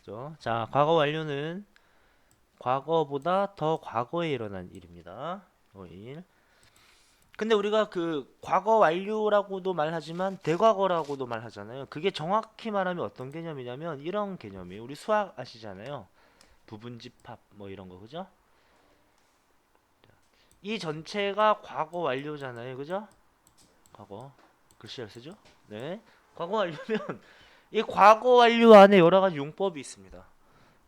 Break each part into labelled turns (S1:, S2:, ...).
S1: 그죠? 자, 과거 완료는 과거보다 더 과거에 일어난 일입니다. 어, 일. 근데 우리가 그 과거 완료라고도 말하지만 대과거라고도 말하잖아요. 그게 정확히 말하면 어떤 개념이냐면 이런 개념이에요. 우리 수학 아시잖아요. 부분집합 뭐 이런 거 그죠? 이 전체가 과거 완료잖아요. 그죠? 과거 글씨를 쓰죠? 네. 과거 완료면 이 과거 완료 안에 여러 가지 용법이 있습니다.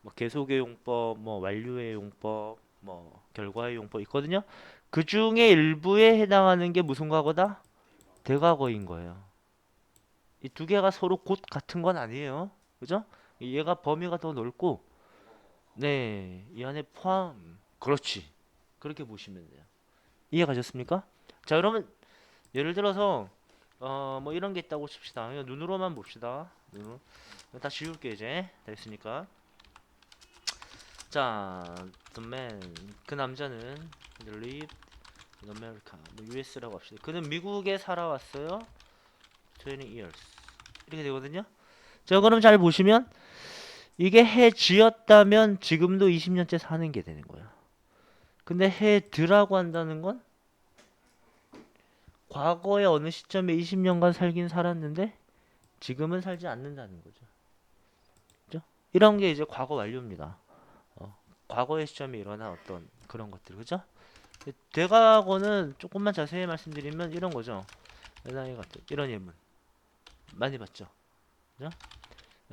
S1: 뭐 계속의 용법, 뭐 완료의 용법, 뭐 결과의 용법 있거든요. 그 중에 일부에 해당하는 게 무슨 과거다? 대과거인 거예요. 이 두 개가 서로 곧 같은 건 아니에요. 그죠? 얘가 범위가 더 넓고, 네, 이 안에 포함. 그렇지. 그렇게 보시면 돼요. 이해 가셨습니까? 자, 그러면 예를 들어서 어, 뭐 이런 게 있다고 칩시다. 눈으로만 봅시다. 눈으로. 다 지울게 이제. 됐습니까? 자, the man 그 남자는 lived in America, 뭐 US라고 합시다. 그는 미국에 살아왔어요. 20 years 이렇게 되거든요. 자, 그럼 잘 보시면 이게 해 지었다면 지금도 20년째 사는 게 되는 거예요. 근데 해 드라고 한다는 건 과거에 어느 시점에 20년간 살긴 살았는데 지금은 살지 않는다는 거죠. 그죠? 이런 게 이제 과거 완료입니다. 어, 과거의 시점에 일어난 어떤 그런 것들, 그죠? 대과거는 조금만 자세히 말씀드리면 이런 거죠. 예나이 같은 이런 예문 많이 봤죠, 그죠?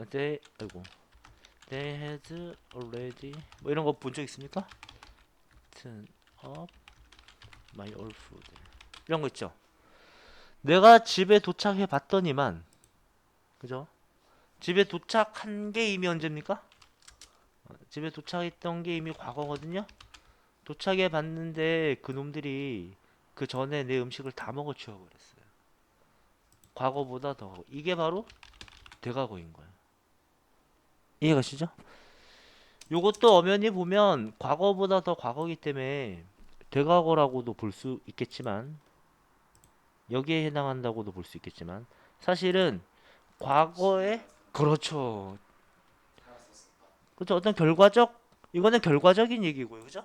S1: they, 아이고, they had already 뭐 이런 거 본 적 있습니까? turn up my old food 이런 거 있죠. 내가 집에 도착해 봤더니만, 그죠? 집에 도착한 게 이미 언제입니까? 어, 집에 도착했던 게 이미 과거거든요. 도착해 봤는데 그 놈들이 그 전에 내 음식을 다 먹어 치워 버렸어요. 과거보다 더. 이게 바로 대과거인 거예요. 이해가시죠? 요것도 엄연히 보면 과거보다 더 과거이기 때문에 대과거라고도 볼 수 있겠지만 여기에 해당한다고도 볼 수 있겠지만 사실은 과거에 그렇죠. 그렇죠. 어떤 결과적 이거는 결과적인 얘기고요. 그죠?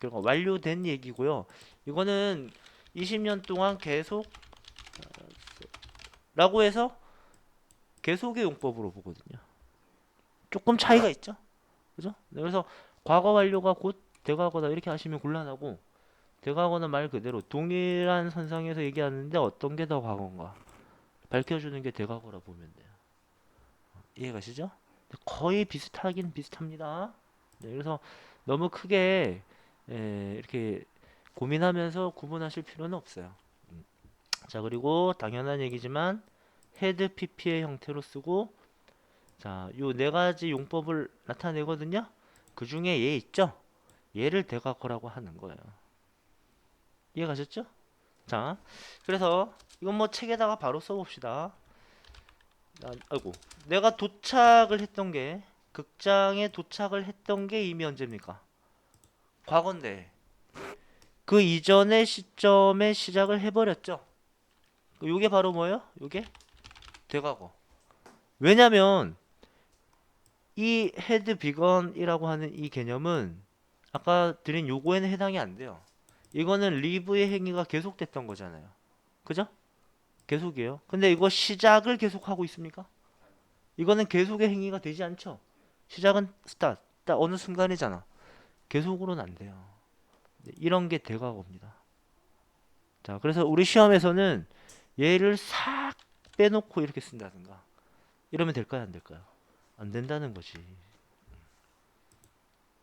S1: 결과 완료된 얘기고요. 이거는 20년 동안 계속 어, 라고 해서 계속의 용법으로 보거든요. 조금 차이가 있죠. 그죠? 네, 그래서 과거 완료가 곧 대과거다 이렇게 하시면 곤란하고 대과거는 말 그대로 동일한 선상에서 얘기하는데 어떤 게 더 과거인가 밝혀주는 게 대과거라 보면 돼요. 이해가시죠? 거의 비슷하긴 비슷합니다. 네, 그래서 너무 크게 에, 이렇게 고민하면서 구분하실 필요는 없어요. 음. 자 그리고 당연한 얘기지만 헤드 PP의 형태로 쓰고 자요 네 가지 용법을 나타내거든요. 그 중에 얘 있죠? 얘를 대과거라고 하는 거예요. 이해가셨죠? 자, 그래서 이건 뭐 책에다가 바로 써봅시다. 아, 아이고, 내가 도착을 했던 게 극장에 도착을 했던 게 이미 언제입니까? 과거인데 그 이전의 시점에 시작을 해버렸죠. 요게 바로 뭐예요? 요게 대과거. 왜냐면 이 헤드 비건이라고 하는 이 개념은 아까 드린 요거에는 해당이 안 돼요. 이거는 리브의 행위가 계속됐던 거잖아요. 그죠? 계속이에요. 근데 이거 시작을 계속하고 있습니까? 이거는 계속의 행위가 되지 않죠. 시작은 스타트, 딱 어느 순간이잖아. 계속으로는 안 돼요. 네, 이런 게 대과거입니다. 자, 그래서 우리 시험에서는 얘를 싹 빼놓고 이렇게 쓴다든가 이러면 될까요, 안 될까요? 안 된다는 거지.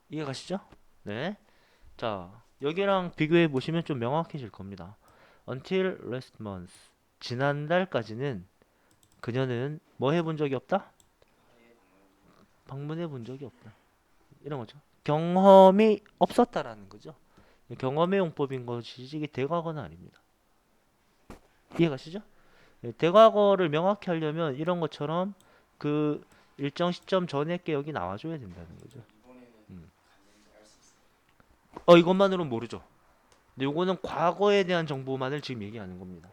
S1: 이해 가시죠? 네. 자, 여기랑 비교해 보시면 좀 명확해질 겁니다. Until last month. 지난달까지는 그녀는 뭐 해본 적이 없다? 방문해 본 적이 없다. 이런 거죠. 경험이 없었다라는 거죠. 경험의 용법인 것이 이게 대과거는 아닙니다. 이해가시죠? 네, 대과거를 명확히 하려면 이런 것처럼 그 일정 시점 전에 게 여기 나와줘야 된다는 거죠. 음. 어 이것만으로는 모르죠. 근데 요거는 과거에 대한 정보만을 지금 얘기하는 겁니다.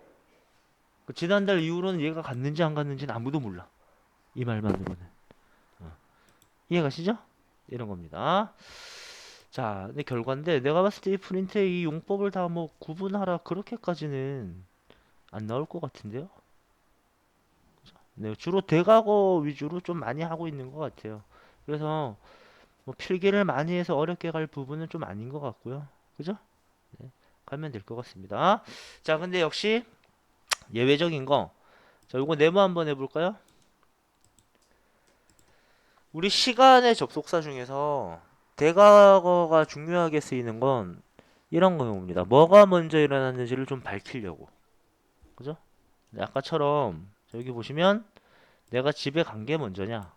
S1: 그 지난달 이후로는 얘가 갔는지 안 갔는지는 아무도 몰라. 이 말만으로는. 어. 이해가시죠? 이런 겁니다. 자, 근데 결과인데 내가 봤을 때 이 프린트의 이 용법을 다 뭐 구분하라 그렇게까지는 안 나올 것 같은데요. 네, 주로 대과거 위주로 좀 많이 하고 있는 것 같아요. 그래서 뭐 필기를 많이 해서 어렵게 갈 부분은 좀 아닌 것 같고요. 그죠? 네, 가면 될 것 같습니다. 자, 근데 역시 예외적인 거. 자, 요거 네모 한번 해볼까요? 우리 시간의 접속사 중에서 대과거가 중요하게 쓰이는 건 이런 경우입니다. 뭐가 먼저 일어났는지를 좀 밝히려고. 그죠? 네, 아까처럼 여기 보시면 내가 집에 간 게 먼저냐?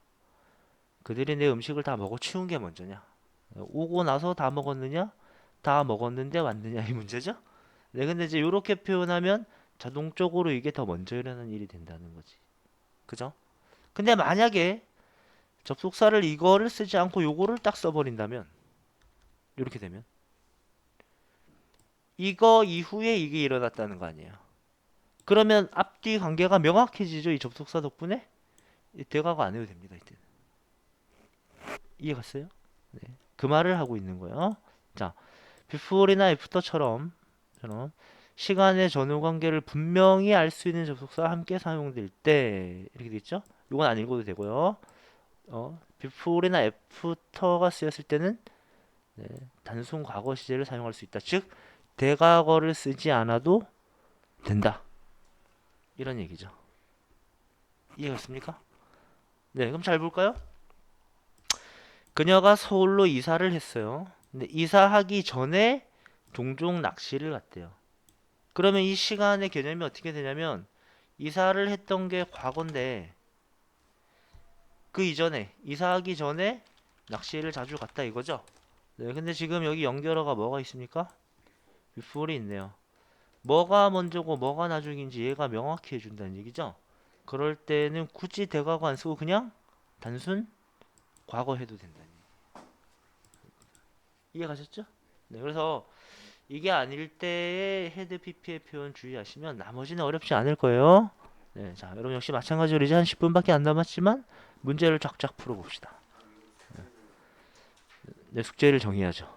S1: 그들이 내 음식을 다 먹어 치운 게 먼저냐? 오고 나서 다 먹었느냐? 다 먹었는데 왔느냐 이 문제죠? 네, 근데 이제 이렇게 표현하면 자동적으로 이게 더 먼저 일어나는 일이 된다는 거지. 그죠? 근데 만약에 접속사를 이거를 쓰지 않고 요거를 딱 써버린다면 이렇게 되면 이거 이후에 이게 일어났다는 거 아니에요. 그러면 앞뒤 관계가 명확해지죠. 이 접속사 덕분에 이 대화가 안 해도 됩니다. 이때는 이해갔어요? 네. 그 말을 하고 있는 거예요. 자, before이나 after처럼 처럼 시간의 전후 관계를 분명히 알 수 있는 접속사와 함께 사용될 때 이렇게 돼 있죠? 이건 안 읽어도 되고요. 어, before이나 after가 쓰였을 때는 네, 단순 과거 시제를 사용할 수 있다. 즉 대과거를 쓰지 않아도 된다. 이런 얘기죠. 이해갔습니까? 네, 그럼 잘 볼까요? 그녀가 서울로 이사를 했어요. 근데 이사하기 전에 종종 낚시를 갔대요. 그러면 이 시간의 개념이 어떻게 되냐면 이사를 했던 게 과거인데 그 이전에 이사하기 전에 낚시를 자주 갔다 이거죠. 네, 근데 지금 여기 연결어가 뭐가 있습니까? before이 있네요. 뭐가 먼저고 뭐가 나중인지 얘가 명확히 해준다는 얘기죠. 그럴 때는 굳이 대과거 안 쓰고 그냥 단순 과거 해도 얘기. 이해가셨죠? 네, 그래서 이게 아닐 때의 헤드 PP의 표현 주의하시면 나머지는 어렵지 않을 거예요. 네, 자, 여러분 역시 마찬가지로 이제 한 10분밖에 안 남았지만 문제를 쫙쫙 풀어봅시다. 네, 숙제를 정의하죠.